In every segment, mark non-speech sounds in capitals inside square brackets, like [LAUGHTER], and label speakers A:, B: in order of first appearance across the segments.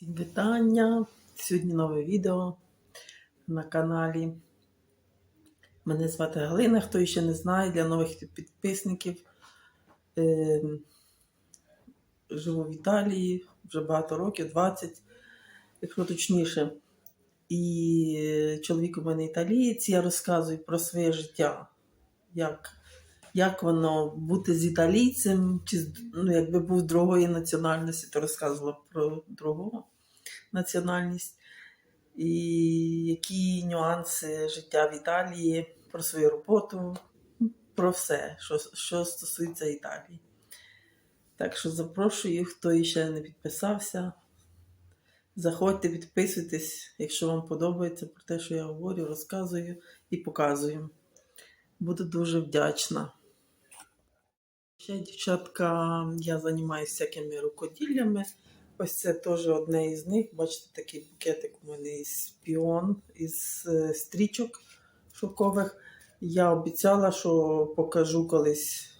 A: Всім вітання! Сьогодні нове відео на каналі. Мене звати Галина, хто ще не знає, для нових підписників. Ем, Живу в Італії вже багато років, 20, якщо точніше. І чоловік у мене італієць, я розказую про своє життя, як, як воно бути з італійцем, чи ну, якби був другої національності, то розказувала про другого національність, і які нюанси життя в Італії, про свою роботу, про все, що, що стосується Італії. Так що запрошую, хто ще не підписався. Заходьте, підписуйтесь, якщо вам подобається про те, що я говорю, розказую і показую. Буду дуже вдячна. Ще, дівчатка, я займаюся всякими рукоділлями. Ось це теж одне із них. Бачите, такий букетик у мене із піон, із е, стрічок шовкових. Я обіцяла, що покажу колись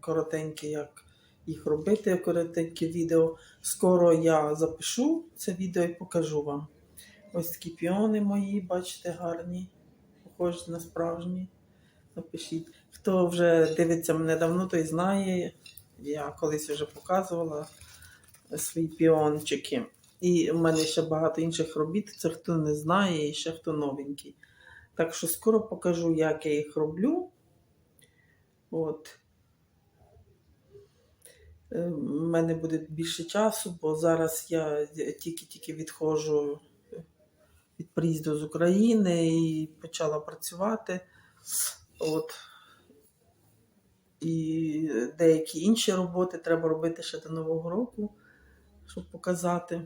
A: коротеньке, як їх робити, коротеньке відео. Скоро я запишу це відео і покажу вам. Ось такі піони мої, бачите, гарні, похожі на справжні. Напишіть. Хто вже дивиться мене давно, той знає. Я колись вже показувала свої піончики. І в мене ще багато інших робіт. Це хто не знає, і ще хто новенький. Так що скоро покажу, як я їх роблю. От. Е, В мене буде більше часу, бо зараз я тільки-тільки відходжу від приїзду з України і почала працювати. От. І деякі інші роботи треба робити ще до Нового року, щоб показати.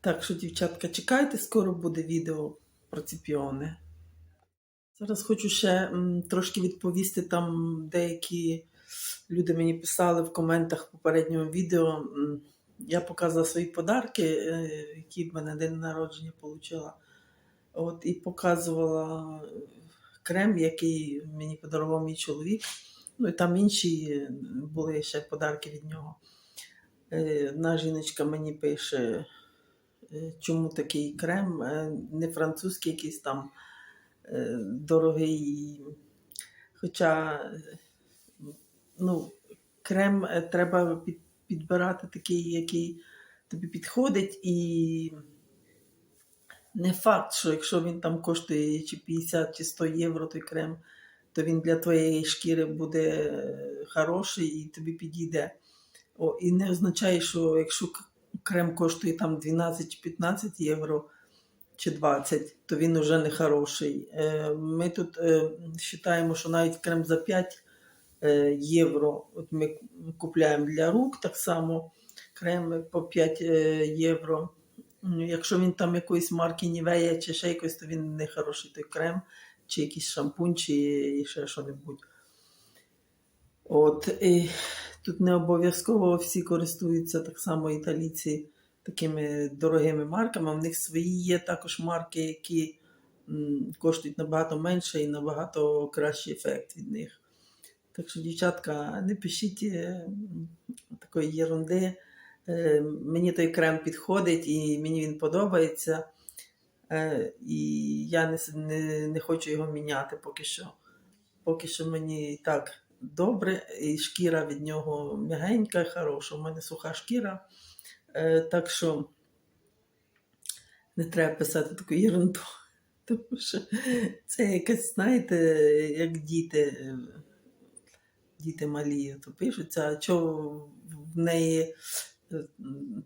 A: Так що, дівчатка, чекайте, скоро буде відео про ці піони. Зараз хочу ще трошки відповісти там деякі люди мені писали в коментах попереднього відео. Я показувала свої подарки, е, які в мене день народження отримала. От, і показувала е, крем, який мені подарував мій чоловік. Ну і там інші е, були ще подарки від нього. Е, Одна жіночка мені пише, чому такий крем, не французький якийсь там дорогий. Хоча ну, крем треба підбирати такий, який тобі підходить, і не факт, що якщо він там коштує чи 50 чи 100 євро той крем, то він для твоєї шкіри буде е, хороший і тобі підійде. О, і не означає, що якщо крем коштує там 12 чи 15 євро чи 20, то він вже не хороший. Е, Ми тут е, вважаємо, що навіть крем за 5 е, євро. От ми купляємо для рук так само крем по 5 е, євро. Якщо він там якоїсь марки Нівея чи ще якось, то він не хороший той крем, чи якийсь шампунь, чи ще що-небудь. От, і тут не обов'язково всі користуються так само італійці такими дорогими марками. У них свої є також марки, які коштують набагато менше і набагато кращий ефект від них. Так що, дівчатка, не пишіть е, такої єрунди. Е, Мені той крем підходить і мені він подобається. Е, І я не, не, не хочу його міняти поки що. Поки що мені так добре, і шкіра від нього м'ягенька, хороша. У мене суха шкіра. Е, Так що не треба писати таку ерунду. [LAUGHS] Тому що це якась, знаєте, як діти, діти малі, то пишуться, а що в неї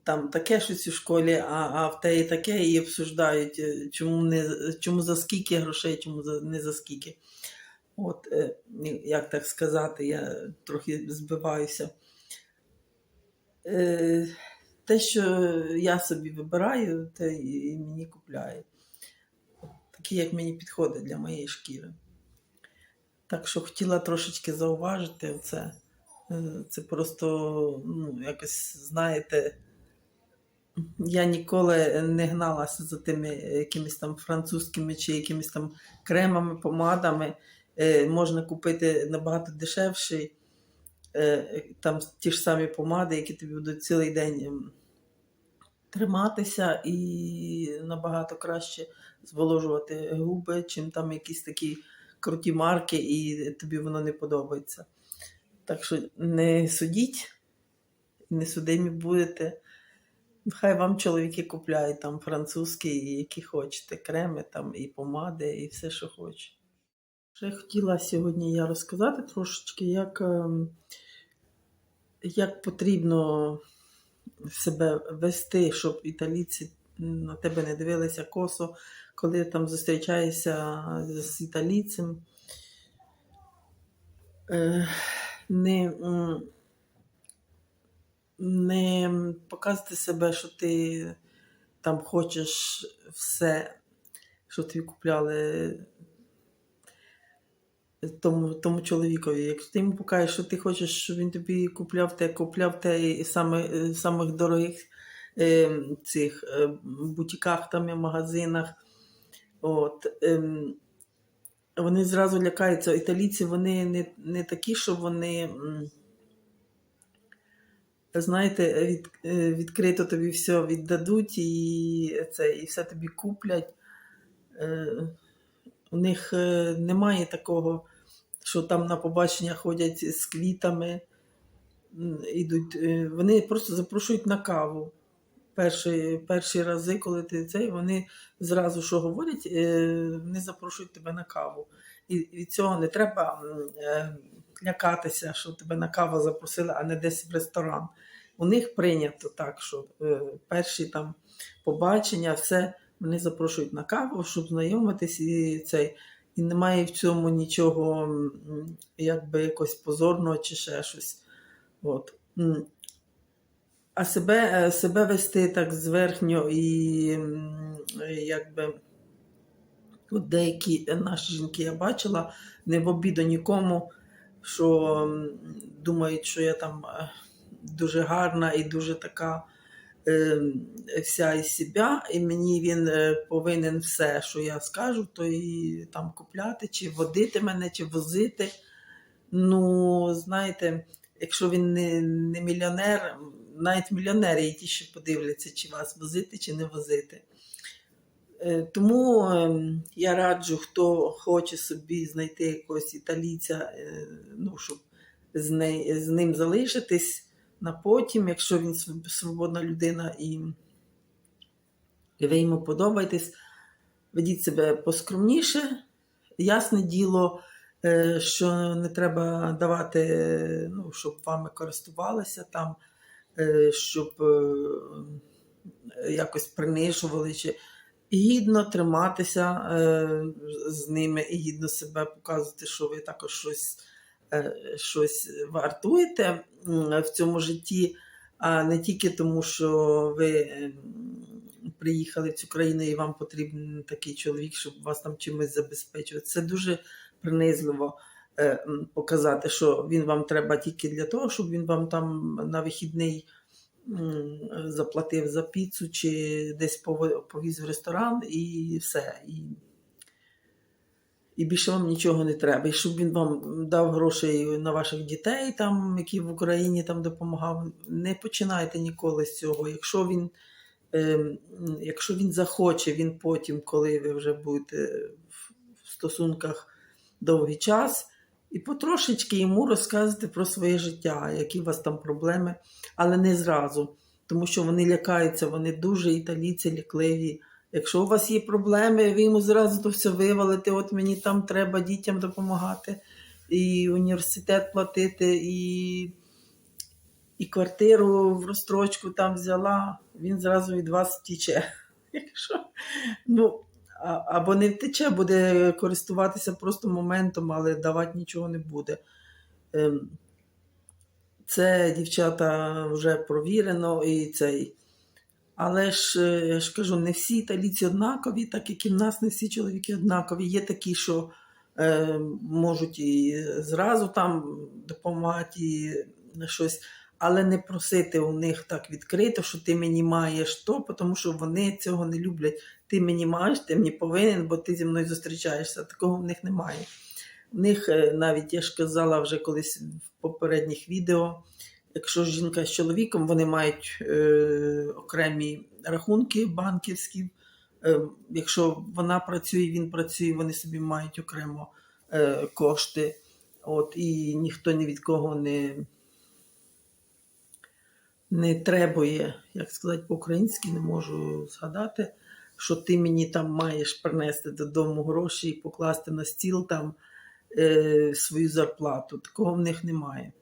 A: там таке щось у школі, а, а в теї таке і обсуждають, е, чому, не, чому за скільки грошей, чому за, не за скільки. От, е, як так сказати, я трохи збиваюся. Е, Те, що я собі вибираю, те і мені купляють. Такі, як мені підходить для моєї шкіри. Так що хотіла трошечки зауважити це. Е, Це просто, ну, якось, знаєте, я ніколи не гналася за тими якимись там французькими чи якимись там кремами, помадами. Е, Можна купити набагато дешевший е, там ті ж самі помади, які тобі будуть цілий день ем, триматися і набагато краще зволожувати губи, чим там якісь такі круті марки, і тобі воно не подобається. Так що не судіть, не судимі будете. Хай вам чоловіки купляють там французькі, які хочете, креми там і помади, і все, що хоче. Ще хотіла сьогодні я розказати трошечки, як, ем, як потрібно себе вести, щоб італійці на тебе не дивилися косо, коли там зустрічаєшся з італійцем. Не, не показувати себе, що ти там хочеш все, що тобі купляли тому, тому чоловікові. Якщо ти йому покажеш, що ти хочеш, щоб він тобі купляв те, купляв те і саме е, самих дорогих е, цих е, бутіках там і магазинах. От, ем, вони зразу лякаються. Італійці вони не, не такі, що вони, знаєте, від, е, відкрито тобі все віддадуть і, це, і все тобі куплять. Е, у них е, немає такого, що там на побачення ходять з квітами. Ідуть, вони просто запрошують на каву. Перші, перші рази, коли ти цей, вони зразу що говорять, е, вони запрошують тебе на каву. І від цього не треба е, лякатися, що тебе на каву запросили, а не десь в ресторан. У них прийнято так, що е, перші там побачення, все вони запрошують на каву, щоб знайомитись і цей. І немає в цьому нічого якби якось позорного чи ще щось. От. А себе, е, себе вести так зверхньо і якби от деякі наші жінки я бачила, не в обіду нікому, що думають, що я там е, дуже гарна і дуже така е, вся із себе, і мені він повинен все, що я скажу, то і там купляти, чи водити мене, чи возити. Ну, знаєте, якщо він не, не мільйонер, навіть мільйонери і ті, що подивляться, чи вас возити, чи не возити. Е, Тому ем, я раджу, хто хоче собі знайти якогось італійця, е, ну, щоб з, не, з ним залишитись на потім, якщо він свободна людина і, ви йому подобаєтесь, ведіть себе поскромніше. Ясне діло, е, що не треба давати, ну, щоб вами користувалися там, щоб е, якось принижували. Чи... Гідно триматися е, з ними і гідно себе показувати, що ви також щось, е, щось вартуєте в цьому житті, а не тільки тому, що ви приїхали в цю країну і вам потрібен такий чоловік, щоб вас там чимось забезпечувати. Це дуже принизливо е, показати, що він вам треба тільки для того, щоб він вам там на вихідний заплатив за піцу чи десь повіз в ресторан і все. І, і більше вам нічого не треба. І щоб він вам дав грошей на ваших дітей, там, які в Україні там допомагав. Не починайте ніколи з цього. Якщо він, ем, якщо він захоче, він потім, коли ви вже будете в стосунках довгий час, і потрошечки йому розказувати про своє життя, які у вас там проблеми, але не зразу. Тому що вони лякаються, вони дуже італійці лякливі. Якщо у вас є проблеми, ви йому зразу то все вивалите, от мені там треба дітям допомагати, і університет платити, і, і квартиру в розстрочку там взяла, він зразу від вас втіче. [LAUGHS] Якщо, ну, або не втече, буде користуватися просто моментом, але давати нічого не буде. Ем, Це дівчата вже провірено і цей. Але ж е, я ж кажу, не всі італійці однакові, так як і в нас не всі чоловіки однакові. Є такі, що е, можуть і зразу там допомагати і щось, але не просити у них так відкрито, що ти мені маєш то, тому що вони цього не люблять. Ти мені маєш, ти мені повинен, бо ти зі мною зустрічаєшся. Такого в них немає. В них е, навіть я ж казала вже колись в попередніх відео, якщо жінка з чоловіком, вони мають е, окремі рахунки банківські. Е, якщо вона працює, він працює, вони собі мають окремо е, кошти. От, і ніхто ні від кого не, не требує, як сказати по-українськи, не можу згадати, що ти мені там маєш принести додому гроші і покласти на стіл там е, свою зарплату. Такого в них немає.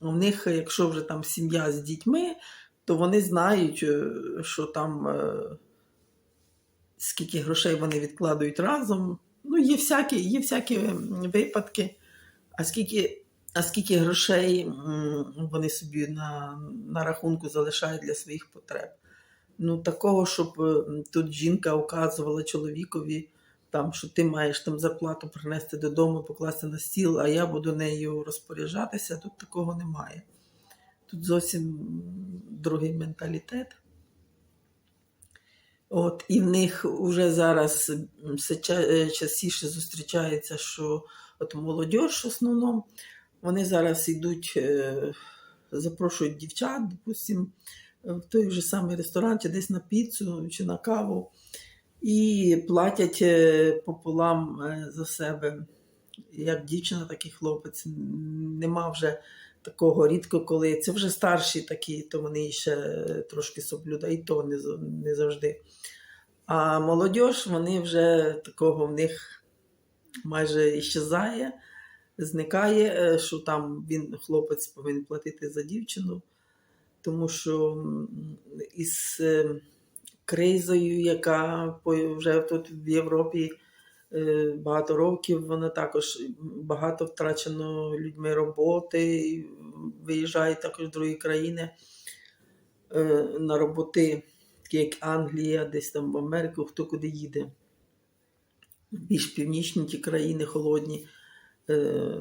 A: У них, якщо вже там сім'я з дітьми, то вони знають, е, що там е, скільки грошей вони відкладають разом. Ну, є всякі, є всякі випадки. А скільки, а скільки грошей вони собі на, на рахунку залишають для своїх потреб? Ну, такого, щоб е, тут жінка указувала чоловікові, там, що ти маєш там зарплату принести додому, покласти на стіл, а я буду нею розпоряджатися, тут такого немає. Тут зовсім другий менталітет. От, і в них вже зараз все е, частіше зустрічається, що от молодь в основному, вони зараз йдуть, е, запрошують дівчат, допустим, в той же самий ресторан, чи десь на піцу, чи на каву, і платять е, пополам е, за себе, як дівчина, так і хлопець. Нема вже такого рідко, коли це вже старші такі, то вони ще трошки соблюдають, і то не, не завжди. А молодь, вони вже такого в них майже іщезає, зникає, е, що там він, хлопець, повинен платити за дівчину, тому що із е, кризою, яка вже тут в Європі е, багато років, вона також багато втрачено людьми роботи, виїжджають також в другі країни е, на роботи, такі як Англія, десь там в Америку, хто куди їде. Більш північні ті країни холодні, е,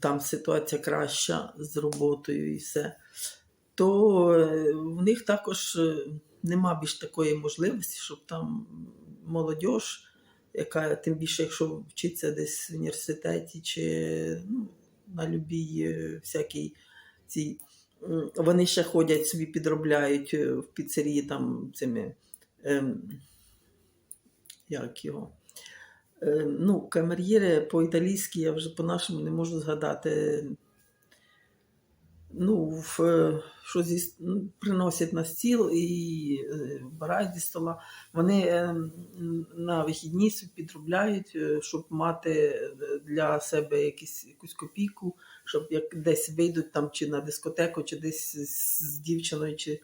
A: там ситуація краща з роботою і все. То е, в них також е, нема більш такої можливості, щоб там молодь, яка тим більше, якщо вчиться десь в університеті чи ну, на любій е, всякій цій. Вони ще ходять собі підробляють в піцерії там цими. Ем, як його? Е, ну, камер'єри по-італійськи я вже по-нашому не можу згадати. Ну, в, е, що зі, ну, приносять на стіл і е, вбирають зі стола. Вони е, на вихідні підробляють, щоб мати для себе якісь, якусь копійку, щоб як десь вийдуть там чи на дискотеку, чи десь з, дівчиною, чи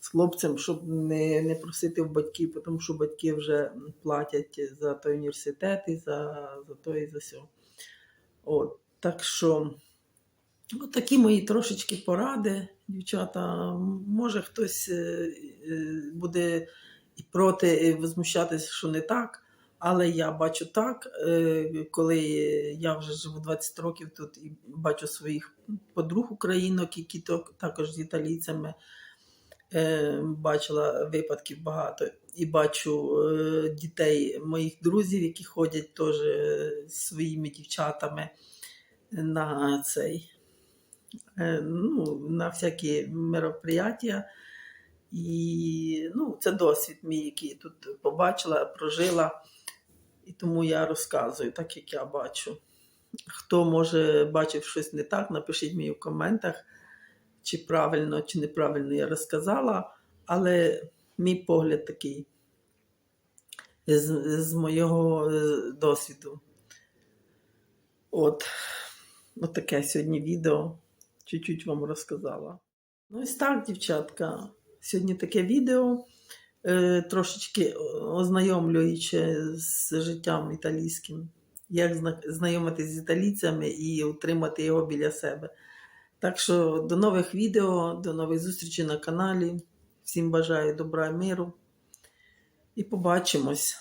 A: з хлопцем, щоб не, не просити в батьків, тому що батьки вже платять за той університет і за, за то і за сьо. От, так що. От такі мої трошечки поради, дівчата. Може, хтось е, е, буде проти возмущатися, що не так. Але я бачу так, е, коли я вже живу 20 років тут і бачу своїх подруг українок, які також з італійцями бачила випадків багато. І бачу дітей моїх друзів, які ходять теж зі своїми дівчатами на цей ну, на всякі мероприятия. І ну, це досвід мій, який я тут побачила, прожила. І тому я розказую, так як я бачу. Хто може бачив щось не так, напишіть мені в коментах, чи правильно, чи неправильно я розказала. Але мій погляд такий з, з моєго е, досвіду. От, от таке сьогодні відео. Чуть-чуть вам розказала. Ну, ось так, дівчатка. Сьогодні таке відео, е, трошечки ознайомлюючи з життям італійським, як зна- знайомитись з італійцями і утримати його біля себе. Так що до нових відео, до нових зустрічей на каналі. Всім бажаю добра і миру. І побачимось.